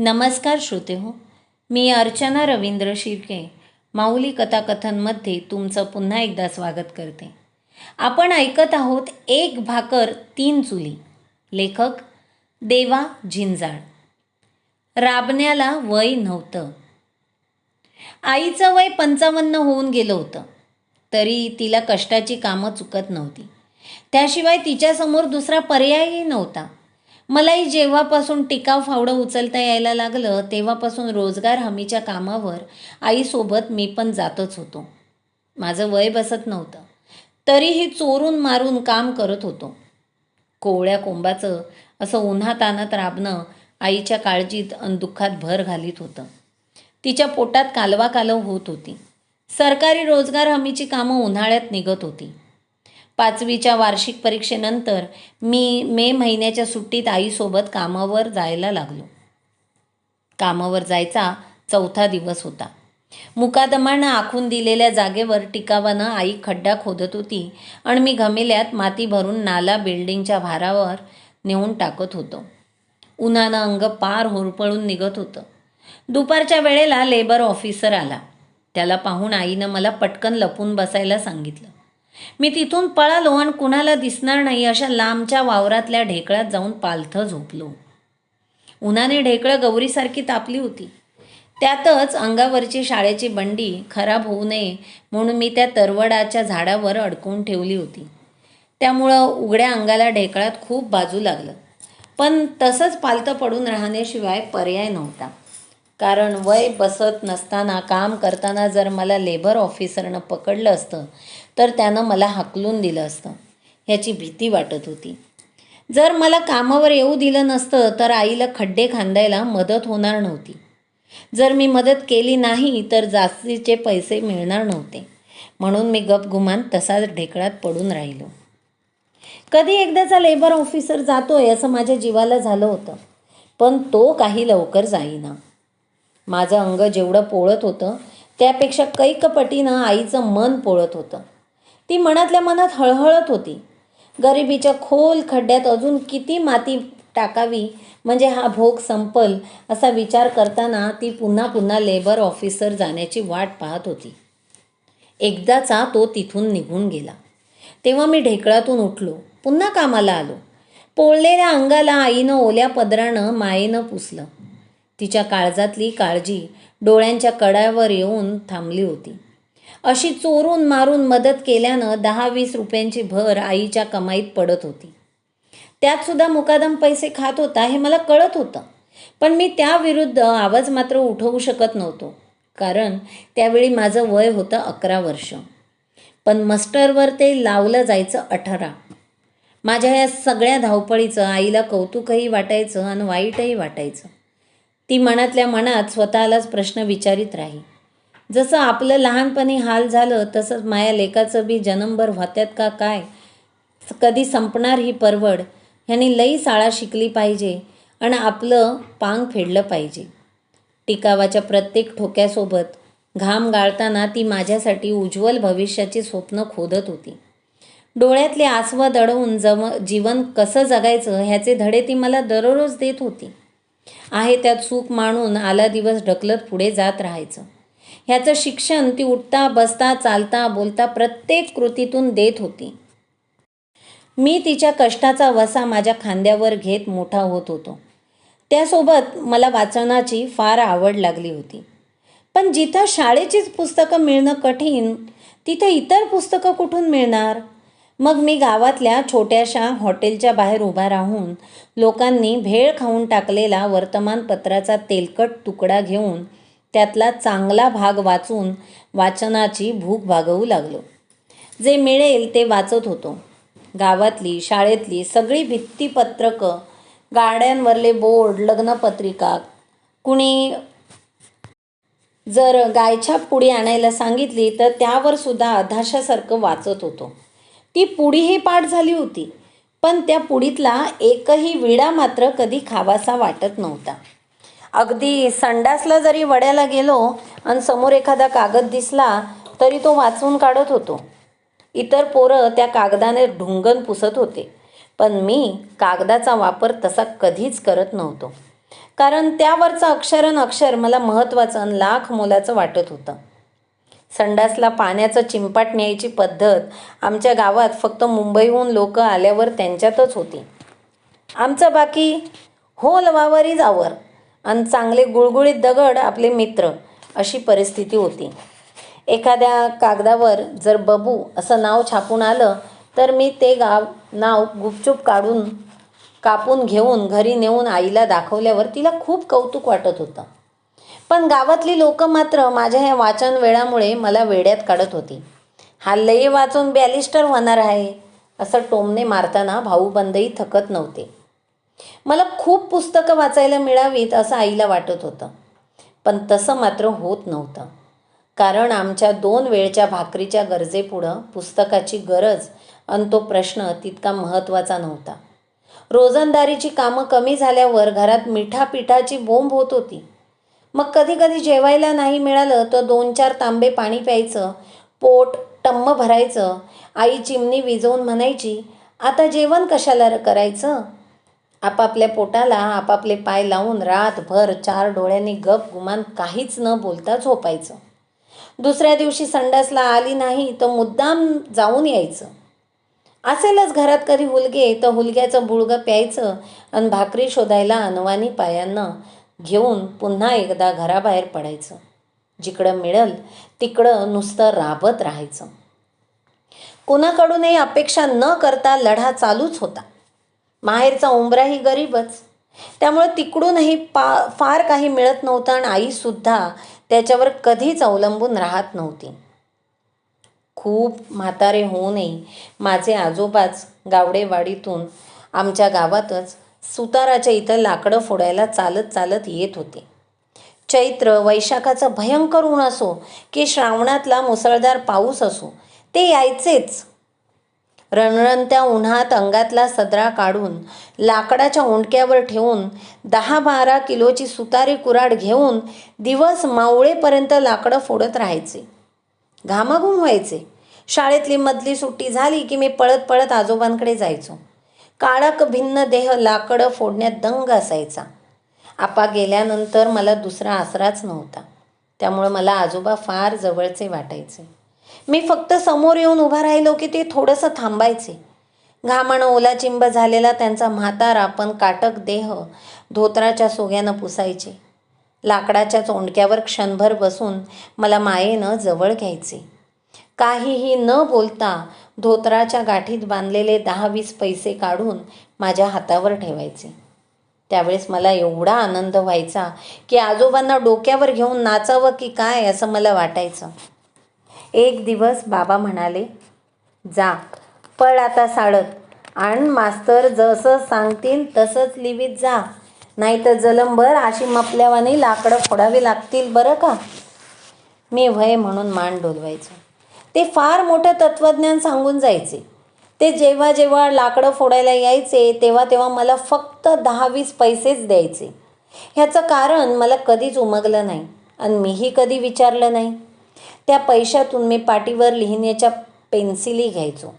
नमस्कार श्रोते हो मी अर्चना रवींद्र शिर्के माऊली कथाकथनमध्ये तुमचं पुन्हा एकदा स्वागत करते. आपण ऐकत आहोत एक भाकर तीन चुली. लेखक देवा झिंजाळ. राबण्याला वय नव्हतं. आईचं वय पंचावन्न होऊन गेलं होतं. तरी तिला कष्टाची कामं चुकत नव्हती. त्याशिवाय तिच्यासमोर दुसरा पर्यायही नव्हता. मलाही जेव्हापासून टिकाव फावडं उचलता यायला लागलं तेव्हापासून रोजगार हमीच्या कामावर आईसोबत मी पण जातच होतो. माझं वय बसत नव्हतं. तरीही चोरून मारून काम करत होतो. कोवळ्या कोंबाचं असं उन्हात आणत राबणं आईच्या काळजीत अन दुःखात भर घालीत होतं. तिच्या पोटात कालवा कालव होत होती. सरकारी रोजगार हमीची कामं उन्हाळ्यात निघत होती. पाचवीच्या वार्षिक परीक्षेनंतर मी मे महिन्याच्या सुट्टीत आईसोबत कामावर जायला लागलो. कामावर जायचा चौथा दिवस होता. मुकादमानं आखून दिलेल्या जागेवर टिकावानं आई खड्डा खोदत होती आणि मी घमेल्यात माती भरून नाला बिल्डिंगच्या भारावर नेऊन टाकत होतो. उन्हानं अंग पार होरपळून निघत होतं. दुपारच्या वेळेला लेबर ऑफिसर आला. त्याला पाहून आईनं मला पटकन लपून बसायला सांगितलं. मी तिथून पळालो आणि कुणाला दिसणार नाही अशा लांबच्या वावरातल्या ढेकळात जाऊन पालथं झोपलो. उन्हाने ढेकळं गौरीसारखी तापली होती. त्यातच अंगावरची शाळेची बंडी खराब होऊ नये म्हणून मी त्या तरवडाच्या झाडावर अडकून ठेवली होती. त्यामुळं उघड्या अंगाला ढेकळात खूप बाजू लागलं. पण तसंच पालतं पडून राहण्याशिवाय पर्याय नव्हता. कारण वय बसत नसताना काम करताना जर मला लेबर ऑफिसरनं पकडलं असतं तर त्यानं मला हाकलून दिलं असतं. ह्याची भीती वाटत होती. जर मला कामावर येऊ दिलं नसतं तर आईला खड्डे खांदायला मदत होणार नव्हती. जर मी मदत केली नाही तर जास्तीचे पैसे मिळणार नव्हते. म्हणून मी गपगुमान तसाच ढेकळात पडून राहिलो. कधी एकदाचा लेबर ऑफिसर जातोय असं माझ्या जीवाला झालं होतं. पण तो काही लवकर जाईना. माझं अंग जेवढं पोळत होतं त्यापेक्षा कैकपटीनं आईचं मन पोळत होतं. ती मनातल्या मनात हळहळत होती. गरिबीच्या खोल खड्ड्यात अजून किती माती टाकावी म्हणजे हा भोग संपल असा विचार करताना ती पुन्हा पुन्हा लेबर ऑफिसर जाण्याची वाट पाहत होती. एकदाचा तो तिथून निघून गेला. तेव्हा मी ढेकळातून उठलो. पुन्हा कामाला आलो. पोळलेल्या अंगाला आईनं ओल्या पदरानं मायेनं पुसलं. तिच्या काळजातली काळजी डोळ्यांच्या कडावर येऊन थांबली होती. अशी चोरून मारून मदत केल्यानं दहा वीस रुपयांची भर आईच्या कमाईत पडत होती. त्यात सुद्धा मुकादम पैसे खात होता हे मला कळत होतं. पण मी त्याविरुद्ध आवाज मात्र उठवू शकत नव्हतो. कारण त्यावेळी माझं वय होतं अकरा वर्ष. पण मस्टरवर ते लावलं जायचं अठरा. माझ्या या सगळ्या धावपळीचं आईला कौतुकही वाटायचं आणि वाईटही वाटायचं. ती मनातल्या मनात स्वतःलाच प्रश्न विचारित राही. जसं आपलं लहानपणी हाल झालं तसंच माया लेकाचं बी जन्मभर व्हात्यात का काय? कधी संपणार ही परवड? ह्याने लई शाळा शिकली पाहिजे आणि आपलं पांग फेडलं पाहिजे. टिकावाच्या प्रत्येक ठोक्यासोबत घाम गाळताना ती माझ्यासाठी उज्ज्वल भविष्याची स्वप्न खोदत होती. डोळ्यातले आसवं दडवून जम जीवन कसं जगायचं ह्याचे धडे ती मला दररोज देत होती. आहे त्यात सुख मानून आला दिवस ढकलत पुढे जात राहायचं. ह्याचं शिक्षण ती उठता बसता चालता बोलता प्रत्येक कृतीतून देत होती. मी तिच्या कष्टाचा वसा माझ्या खांद्यावर घेत मोठा होत होतो. त्यासोबत मला वाचनाची फार आवड लागली होती. पण जिथं शाळेचीच पुस्तकं मिळणं कठीण तिथं इतर पुस्तकं कुठून मिळणार? मग मी गावातल्या छोट्याशा हॉटेलच्या बाहेर उभा राहून लोकांनी भेळ खाऊन टाकलेला वर्तमानपत्राचा तेलकट तुकडा घेऊन त्यातला चांगला भाग वाचून वाचनाची भूक भागवू लागलो. जे मिळेल ते वाचत होतो. गावातली शाळेतली सगळी भित्तीपत्रकं गाड्यांवरले बोर्ड लग्नपत्रिका कुणी जर गायछाप पुढे आणायला सांगितली तर त्यावर सुद्धा अधाशासारखं वाचत होतो. ती पुडीही पाठ झाली होती. पण त्या पुडीतला एकही विडा मात्र कधी खावासा वाटत नव्हता. अगदी संडासला जरी वड्याला गेलो आणि समोर एखादा कागद दिसला तरी तो वाचून काढत होतो. इतर पोरं त्या कागदाने ढुंगण पुसत होते. पण मी कागदाचा वापर तसा कधीच करत नव्हतो. कारण त्यावरचं अक्षरन अक्षर मला महत्त्वाचं आणि लाख मोलाचं वाटत होतं. संडासला पाण्याचं चिंपाट न्यायची पद्धत आमच्या गावात फक्त मुंबईहून लोक आल्यावर त्यांच्यातच होती. आमचं बाकी हो लवावरी जावर आणि चांगले गुळगुळीत दगड आपले मित्र अशी परिस्थिती होती. एखाद्या कागदावर जर बबू असं नाव छापून आलं तर मी ते गाव नाव गुपचूप काढून कापून घेऊन घरी नेऊन आईला दाखवल्यावर तिला खूप कौतुक वाटत होतं. पण गावातली लोक मात्र माझ्या ह्या वाचन वेळामुळे मला वेड्यात काढत होती. हा लय वाचून बॅलिस्टर होणार आहे असं टोमने मारताना भाऊबंदही थकत नव्हते. मला खूप पुस्तकं वाचायला मिळावीत असं आईला वाटत होतं पण तसं मात्र होत नव्हतं. कारण आमच्या दोन वेळच्या भाकरीच्या गरजेपुढं पुस्तकाची गरज आणि तो प्रश्न तितका महत्त्वाचा नव्हता. रोजंदारीची कामं कमी झाल्यावर घरात मिठापिठाची बोंब होत होती. मग कधी कधी जेवायला नाही मिळालं तर दोन चार तांबे पाणी प्यायचं पोट टम्म भरायचं आई चिमणी विजवून म्हणायची आता जेवण कशाला करायचं? आपापल्या पोटाला आपापले पाय लावून रातभर चार डोळ्यांनी गप गुमान काहीच न बोलता झोपायचं. दुसऱ्या दिवशी संडासला आली नाही तर मुद्दाम जाऊन यायचं. असेलच घरात कधी हुलगे तर हुलग्याचं बुळगं प्यायचं आणि भाकरी शोधायला अनवानी पायांना घेऊन पुन्हा एकदा घराबाहेर पडायचं. जिकडं मिळेल तिकडं नुसतं राबत राहायचं. कोणाकडूनही अपेक्षा न करता लढा चालूच होता. माहेरचा उंबराही गरीबच. त्यामुळे तिकडूनही पा फार काही मिळत नव्हतं आणि आईसुद्धा त्याच्यावर कधीच अवलंबून राहत नव्हती. खूप म्हातारे होऊनही माझे आजोबाच गावडेवाडीतून आमच्या गावातच सुताराच्या इथं लाकडं फोडायला चालत चालत येत होते. चैत्र वैशाखाचं भयंकर ऊन असो की श्रावणातला मुसळधार पाऊस असो ते यायचेच. रणरणत्या उन्हात अंगातला सदरा काढून लाकडाच्या ओंडक्यावर ठेवून दहा बारा किलोची सुतारी कुराड घेऊन दिवस मावळेपर्यंत लाकडं फोडत राहायचे. घामाघूम व्हायचे. शाळेतली मधली सुट्टी झाली की मी पळत पळत आजोबांकडे जायचो. काळक भिन्न देह लाकडं फोडण्यात दंग असायचा. आपा गेल्यानंतर मला दुसरा आसराच नव्हता. त्यामुळं मला आजोबा फार जवळचे वाटायचे. मी फक्त समोर येऊन उभा राहिलो की ते थोडंसं थांबायचे. घामानं ओलाचिंब झालेला त्यांचा म्हातारा पण काटक देह धोत्राच्या सोग्यानं पुसायचे. लाकडाच्या चोंडक्यावर क्षणभर बसून मला मायेनं जवळ घ्यायचे. काहीही न बोलता धोतराच्या गाठीत बांधलेले दहा वीस पैसे काढून माझ्या हातावर ठेवायचे. त्यावेळेस मला एवढा आनंद व्हायचा की आजोबांना डोक्यावर घेऊन नाचावं की काय असं मला वाटायचं. एक दिवस बाबा म्हणाले जा पळ आता साडत आणि मास्तर जसं सांगतील तसंच लिवीत जा. नाही तर अशी मपल्यावानी लाकडं फोडावी लागतील बरं का? मी वय म्हणून मान डोलवायचो. ते फार मोठं तत्त्वज्ञान सांगून जायचे. ते जेव्हा जेव्हा लाकडं फोडायला यायचे तेव्हा तेव्हा मला फक्त दहा वीस पैसेच द्यायचे. ह्याचं कारण मला कधीच उमगलं नाही आणि मीही कधी विचारलं नाही. त्या पैशातून मी पाटीवर लिहिण्याच्या पेन्सिली घ्यायचो.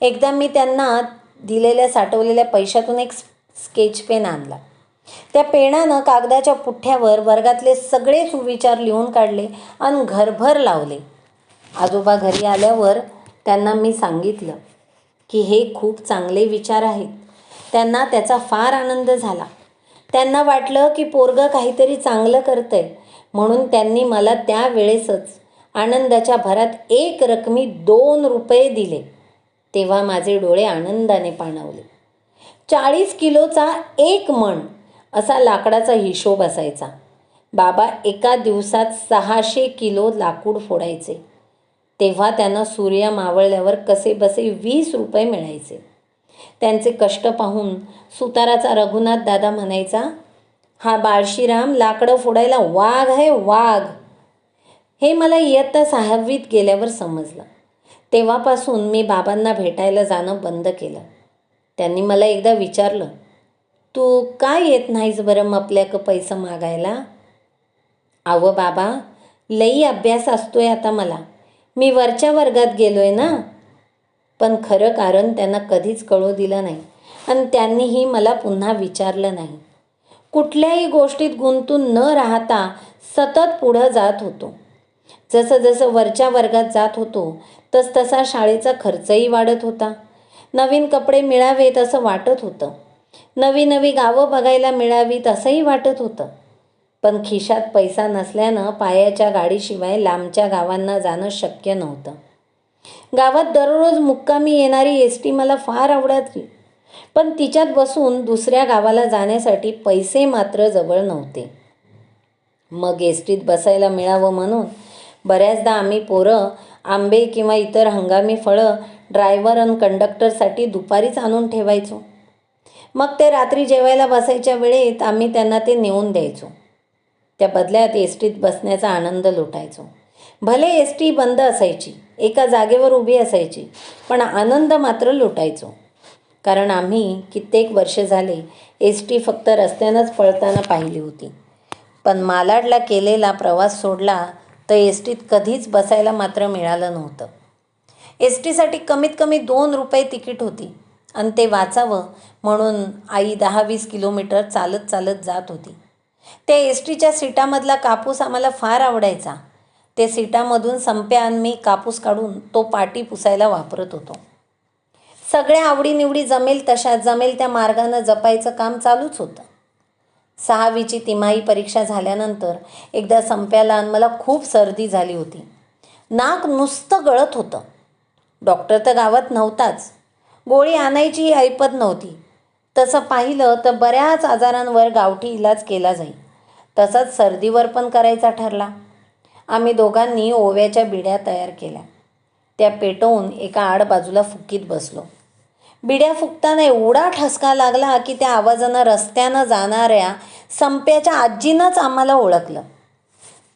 एकदा मी त्यांना दिलेल्या साठवलेल्या पैशातून एक स्केच पेन आणला. त्या पेनानं कागदाच्या पुठ्ठ्यावर वर्गातले सगळे सुविचार लिहून काढले आणि घरभर लावले. आजोबा घरी आल्यावर त्यांना मी सांगितलं की हे खूप चांगले विचार आहेत. त्यांना त्याचा फार आनंद झाला. त्यांना वाटलं की पोरगं काहीतरी चांगलं करतंय. म्हणून त्यांनी मला त्यावेळेसच आनंदाच्या भरात एक रकमी दोन रुपये दिले. तेव्हा माझे डोळे आनंदाने पाणावले. चाळीस किलोचा एक मण असा लाकडाचा हिशोब असायचा. बाबा एका दिवसात सहाशे किलो लाकूड फोडायचे. तेव्हा त्यांना सूर्य मावळल्यावर कसे बसे वीस रुपये मिळायचे. त्यांचे कष्ट पाहून सुताराचा रघुनाथ दादा म्हणायचा हा बाळशीराम लाकडं फोडायला वाघ आहे वाघ. हे मला इयत्ता सहावीत गेल्यावर समजलं. तेव्हापासून मी बाबांना भेटायला जाणं बंद केलं. त्यांनी मला एकदा विचारलं तू काय येत नाहीस बरं मपल्याक पैसे मागायला? आवं बाबा लई अभ्यास असतोय आता मला. मी वरच्या वर्गात गेलो आहे ना. पण खरं कारण त्यांना कधीच कळू दिलं नाही. आणि त्यांनीही मला पुन्हा विचारलं नाही. कुठल्याही गोष्टीत गुंतून न राहता सतत पुढं जात होतो. जसं जसं वरच्या वर्गात जात होतो तस तसा शाळेचा खर्चही वाढत होता. नवीन कपडे मिळावेत असं वाटत होतं. नवी नवी गावं बघायला मिळावीत असंही वाटत होतं. पण खिशात पैसा नसल्यानं पायाच्या गाडीशिवाय लांबच्या गावांना जाणं शक्य नव्हतं. गावात दररोज मुक्कामी येणारी एस टी मला फार आवडायची. पण तिच्यात बसून दुसऱ्या गावाला जाण्यासाठी पैसे मात्र जवळ नव्हते. मग एस टीत बसायला मिळावं म्हणून बऱ्याचदा आम्ही पोरं आंबे किंवा इतर हंगामी फळं ड्रायव्हर आणि कंडक्टरसाठी दुपारीच आणून ठेवायचो. मग ते रात्री जेवायला बसायच्या वेळेत आम्ही त्यांना ते नेऊन द्यायचो. त्या बदल्यात एस टीत बसण्याचा आनंद लुटायचो. भले एस टी बंद असायची एका जागेवर उभी असायची पण आनंद मात्र लुटायचो. कारण आम्ही कित्येक वर्ष झाले एस टी फक्त रस्त्यानंच पळताना पाहिली होती. पण मालाडला केलेला प्रवास सोडला तर एस टीत कधीच बसायला मात्र मिळालं नव्हतं. एस टीसाठी कमीत कमी दोन रुपये तिकीट होती आणि ते वाचावं म्हणून आई दहा वीस किलोमीटर चालत चालत जात होती. त्या एस टीच्या सीटामधला कापूस आम्हाला फार आवडायचा. ते सीटामधून संप्या मी कापूस काढून तो पाटी पुसायला वापरत होतो. सगळ्या आवडीनिवडी जमेल तशा जमेल त्या मार्गानं जपायचं काम चालूच होतं. सहावीची तिमाही परीक्षा झाल्यानंतर एकदा संप्याला आणि मला खूप सर्दी झाली होती. नाक नुसतं गळत होतं. डॉक्टर तर गावात नव्हताच. गोळी आणायची ऐपत नव्हती. तसं पाहिलं तर बऱ्याच आजारांवर गावठी इलाज केला जाईल. तसाच सर्दीवर पण करायचा ठरला. आम्ही दोघांनी ओव्याच्या बिड्या तयार केल्या. त्या पेटवून एका आड बाजूला फुकीत बसलो. बिड्या फुकताना एवढा ठसका लागला की त्या आवाजानं रस्त्यानं जाणाऱ्या संप्याच्या आजीनंच आम्हाला ओळखलं.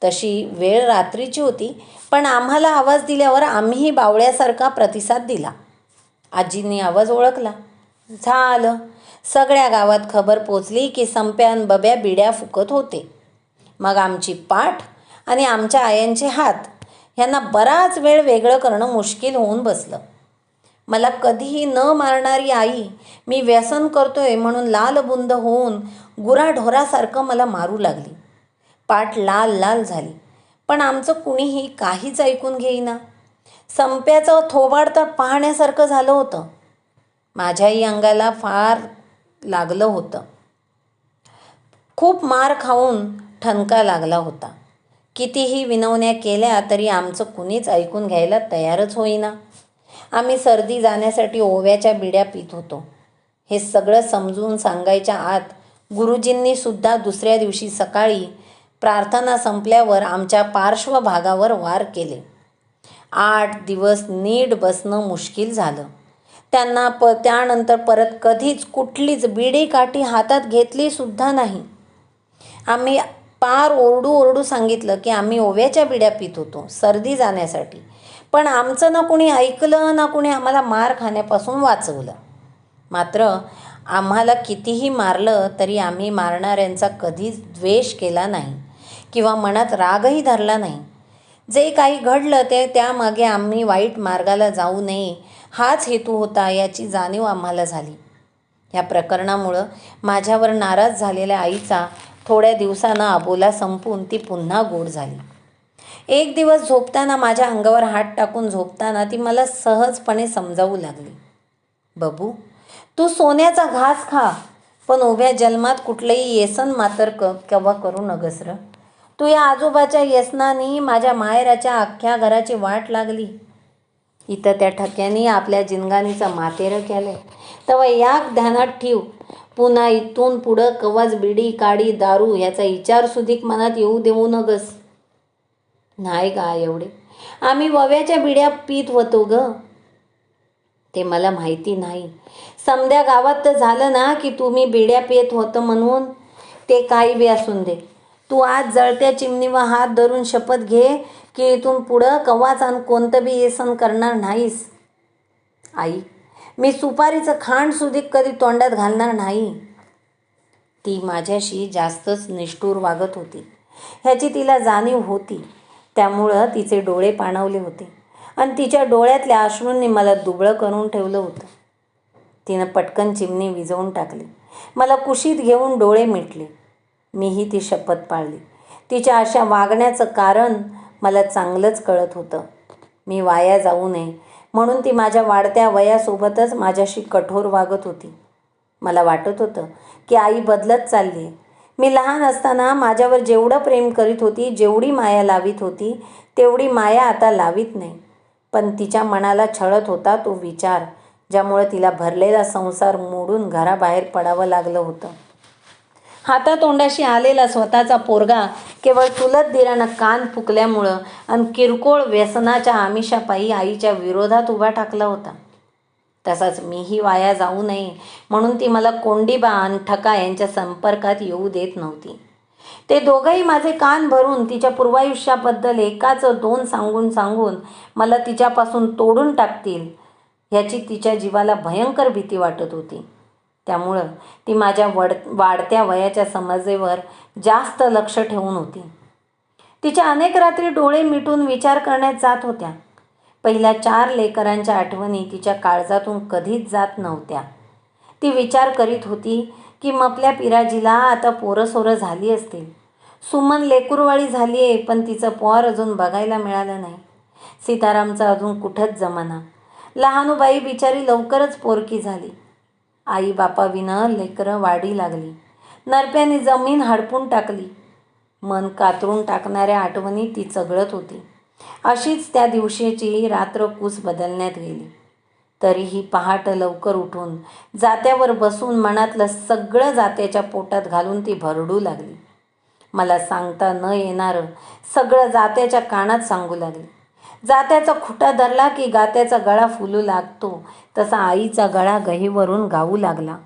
तशी वेळ रात्रीची होती पण आम्हाला आवाज दिल्यावर आम्हीही बावळ्यासारखा प्रतिसाद दिला. आजींनी आवाज ओळखला. झालं. सगळ्या गावात खबर पोचली की संप्यान बब्या बिड्या फुकत होते. मग आमची पाठ आणि आमच्या आयांचे हात ह्यांना बराच वेळ वेगळं करणं मुश्किल होऊन बसलं. मला कधीही न मारणारी आई मी व्यसन करतोय म्हणून लालबुंद होऊन गुराढोरासारखं मला मारू लागली. पाठ लाल लाल झाली. पण आमचं कुणीही काहीच ऐकून घेईना. संप्याचं थोबाड तर पाहण्यासारखं झालं होतं. माझ्याही अंगाला फार लागलं होतं. खूप मार खाऊन ठणका लागला होता. कितीही विनवण्या केल्या तरी आमचं कुणीच ऐकून घ्यायला तयारच होईना. आम्ही सर्दी जाण्यासाठी ओव्याच्या बिड्या पित होतो. हे सगळं समजून सांगायच्या आत गुरुजींनी सुद्धा दुसऱ्या दिवशी सकाळी प्रार्थना संपल्यावर आमच्या पार्श्वभागावर वार केले. आठ दिवस नीट बसणं मुश्किल झालं. त्यांना प त्यानंतर परत कधीच कुठलीच बिडी काठी हातात घेतलीसुद्धा नाही. आम्ही पार ओरडू ओरडू सांगितलं की आम्ही ओव्याच्या बिड्या पित होतो सर्दी जाण्यासाठी. पण आमचं ना कुणी ऐकलं ना कुणी आम्हाला मार खाण्यापासून वाचवलं. मात्र आम्हाला कितीही मारलं तरी आम्ही मारणाऱ्यांचा कधीच द्वेष केला नाही किंवा मनात रागही धरला नाही. जे काही घडलं ते त्यामागे आम्ही वाईट मार्गाला जाऊ नये हाच हेतू होता याची जाणीव आम्हाला झाली. ह्या प्रकरणामुळं माझ्यावर नाराज झालेल्या आईचा थोड्या दिवसानं अबोला संपून ती पुन्हा गोड झाली. एक दिवस झोपताना माझ्या अंगावर हात टाकून झोपताना ती मला सहजपणे समजावू लागली. बबू तू सोन्याचा घास खा पण उभ्या जन्मात कुठलंही येसन मातर क केव्हा करू नगसर तू या आजोबाच्या येसनानी माझ्या माहेराच्या अख्ख्या घराची वाट लागली. इथं त्या ठक्यानी आपल्या जिनगानीचं मातेरं केलं तेव्हा याक ध्यानात ठेव पुन्हा इथून पुढं कवच बिडी काडी दारू ह्याचा विचार सुधीक मनात येऊ देऊ नगस. नाही का एवढे. आम्ही वव्याच्या बिड्या पित होतो ग. ते मला माहिती नाही. समद्या गावात तर झालं ना की तुम्ही बिड्या पित होतं म्हणून. ते काही बी असून दे. तू आज जळत्या चिमणीवर हात धरून शपथ घे की इथून पुढं कवाच आणि कोणतं बी येसन करणार नाहीस. आई मी सुपारीचं खांड सुधीक कधी तोंडात घालणार नाही. ती माझ्याशी जास्तच निष्ठूर वागत होती. ह्याची तिला जाणीव होती. त्यामुळं तिचे डोळे पाणवले होते. आणि तिच्या डोळ्यातल्या अश्रूंनी मला दुबळं करून ठेवलं होतं. तिनं पटकन चिमणी विजवून टाकली. मला कुशीत घेऊन डोळे मिटले. मीही ती शपथ पाळली. तिच्या अशा वागण्याचं कारण मला चांगलंच कळत होतं. मी वाया जाऊ नये. म्हणून ती माझ्या वाढत्या वयासोबतच माझ्याशी कठोर वागत होती. मला वाटत होतं की आई बदलत चालली आहे मी लहान असताना माझ्यावर जेवढं प्रेम करीत होती जेवढी माया लावित होती तेवढी माया आता लावित नाही. पण तिच्या मनाला छळत होता तो विचार ज्यामुळे तिला भरलेला संसार मोडून घराबाहेर पडावं लागलं होतं. हातातोंडाशी आलेला स्वतःचा पोरगा केवळ चुलत दिरानं कान फुकल्यामुळं आणि किरकोळ व्यसनाच्या आमिषापायी आईच्या विरोधात उभा टाकला होता. तसाच मीही वाया जाऊ नये म्हणून ती मला कोंडीबा आणि ठका यांच्या संपर्कात येऊ देत नव्हती. ते दोघंही माझे कान भरून तिच्या पूर्वायुष्याबद्दल एकाचं दोन सांगून सांगून मला तिच्यापासून तोडून टाकतील ह्याची तिच्या जीवाला भयंकर भीती वाटत होती. त्यामुळं ती माझ्या वड वाढत्या वयाच्या समजेवर जास्त लक्ष ठेवून होती. तिच्या अनेक रात्री डोळे मिटून विचार करण्यात जात होत्या. पहिल्या चार लेकरांच्या आठवणी तिच्या काळजातून कधीच जात नव्हत्या. ती विचार करीत होती की मपल्या पिराजीला आता पोरंसोरं झाली असतील. सुमन लेकुरवाळी झाली आहे पण तिचं पोर अजून बघायला मिळालं नाही. सीतारामचं अजून कुठंच जमाना. लहानूबाई बिचारी लवकरच पोरकी झाली. आई बापाविनं लेकरं वाढी लागली. नरप्याने जमीन हडपून टाकली. मन कातरून टाकणाऱ्या आठवणी ती चगळत होती. अशीच त्या दिवशीची रात्र कूस बदलण्यात गेली. तरीही पहाट लवकर उठून जात्यावर बसून मनातलं सगळं जात्याच्या पोटात घालून ती भरडू लागली. मला सांगता न येणारं सगळं जात्याच्या कानात सांगू लागली. जात्याचा खुटा धरला की गात्याचा गळा फुलू लागतो. तसा आईचा गळा गहीवरून गाऊ लागला.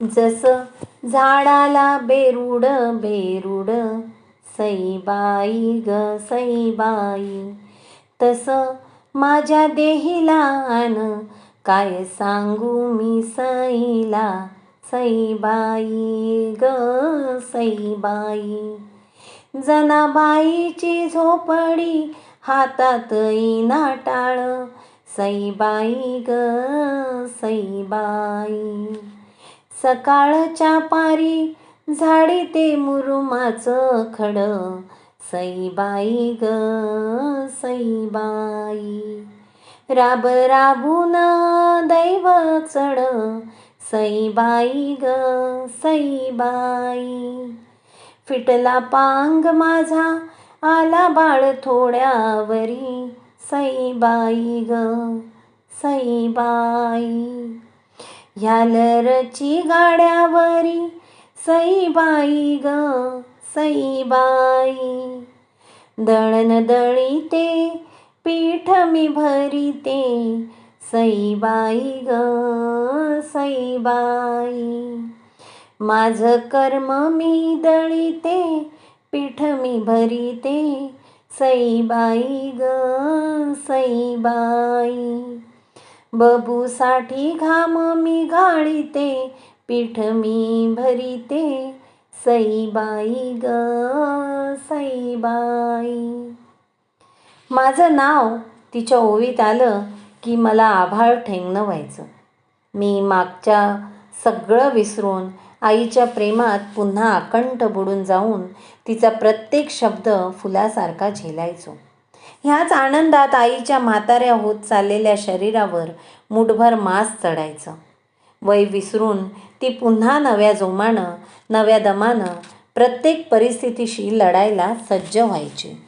जसं झाडाला बेरूड बेरूड सईबाई ग सईबाई. तसं माझ्या देहीला आण काय सांगू मी सईला? सईबाई ग सईबाई. जनाबाईची झोपडी हातात येईना टाळ सईबाई ग सईबाई. सकाळच्या पारी झाडी ते मुरुमाचं खड. सईबाई ग सईबाई. राब राबून दैव चढ. सईबाई ग सईबाई. फिटला पांग माझा आला बाळ थोड्यावरी. सईबाई ग सईबाई. ह्यालरची गाड्यावरी. सईबाई ग सईबाई. दळण दळीते पीठ मी भरीते. सईबाई ग सईबाई. माझं कर्म मी दळीते. पीठ मी भरीते सईबाई ग सईबाई बबूसाठी घाम मी घाळीते पीठ मी भरीते सईबाई ग सईबाई माझं नाव तिच्या ओवीत आलं की मला आभाळ ठेंगणं व्हायचं मी मागच्या सगळं विसरून आईच्या प्रेमात पुन्हा अकंठ बुडून जाऊन तिचा प्रत्येक शब्द फुलासारखा झेलायचो. ह्याच आनंदात आईच्या म्हाताऱ्या होत चाललेल्या शरीरावर मुठभर मांस चढायचं. वय विसरून ती पुन्हा नव्या जोमानं नव्या दमानं प्रत्येक परिस्थितीशी लढायला सज्ज व्हायची.